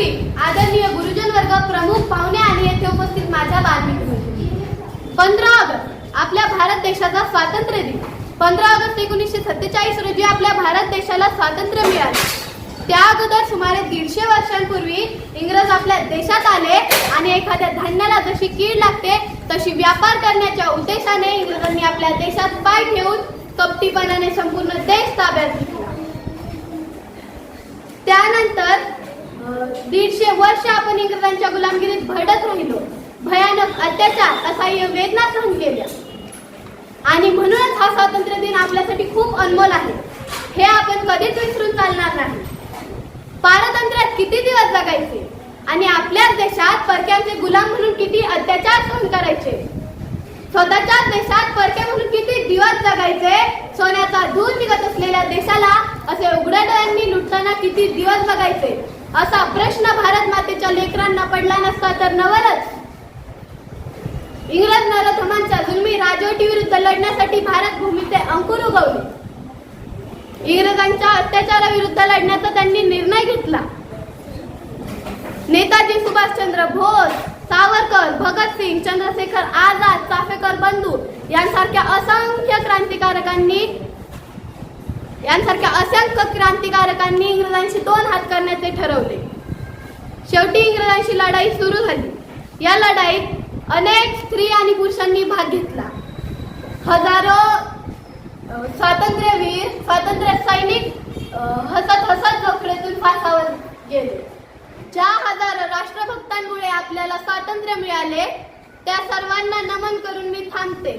व्यासपीठ आदरणीय गुरुजन वर्ग प्रमुख पाहुणे आणि येथे उपस्थित माझ्या बालमित्र पंधरा ऑगस्ट आपल्या भारत देशाचा स्वातंत्र्य दिन. पंधरा ऑगस्ट एकोणीसशे सत्तेचाळीस रोजी आपल्या भारत देशाला स्वातंत्र्य मिळाले. त्या अगोदर सुमारे दीडशे वर्षांपूर्वी इंग्रज आपल्या देशात आले आणि एखाद्या धान्याला जशी कीड लागते तशी व्यापार करण्याच्या उद्देशाने इंग्रजांनी आपल्या देशात पाय ठेवून कपटीपणाने संपूर्ण देश ताब्यात दीडशे वर्ष आपण इंग्रजांच्या गुलामगिरीत भरडत राहिलो. भयानक अत्याचार असह्य वेदना सहन केल्या. आणि म्हणूनच हा स्वातंत्र्य दिन आपल्यासाठी खूप अनमोल आहे. हे आपण कधीच विसरून चालणार नाही. पारतंत्र्यात किती दिवस जगायचे? आणि आपल्याच देशात परक्यांचे गुलाम म्हणून किती अत्याचार सहन करायचे? स्वतःच्याच देशात परके म्हणून किती दिवस जगायचे? सोन्याचा धूर निघत असलेल्या देशाला असे उघड्या डोळ्यांनी लुटताना किती दिवस बघायचे? असा प्रश्न भारत मातेच्या लेकरांना पडला नसता तर नवलच. इंग्रज नरधमांच्या जुलमी राजवटी विरुद्ध लढण्यासाठी भारत भूमीचे अंकुर उगवले. इंग्रजांच्या अत्याचाराविरुद्ध लढण्याचा त्यांनी निर्णय घेतला. नेताजी सुभाषचंद्र बोस सावरकर भगतसिंग चंद्रशेखर आझाद चाफेकर बंधू यांसारख्या असंख्य क्रांतिकारकांनी यांसारख्या असंख्य क्रांतिकारकांनी इंग्रजांशी दोन हात करण्याचे ठरवले. शेवटी इंग्रजांशी लढाई सुरू झाली. या लढाईत अनेक स्त्री आणि पुरुषांनी भाग घेतला. हजारो स्वातंत्र्यवीर स्वातंत्र्य सैनिक हसत हसत जोखडेतून फासावर गेले. ज्या हजारो राष्ट्रभक्तांमुळे आपल्याला स्वातंत्र्य मिळाले त्या सर्वांना नमन करून मी थांबते.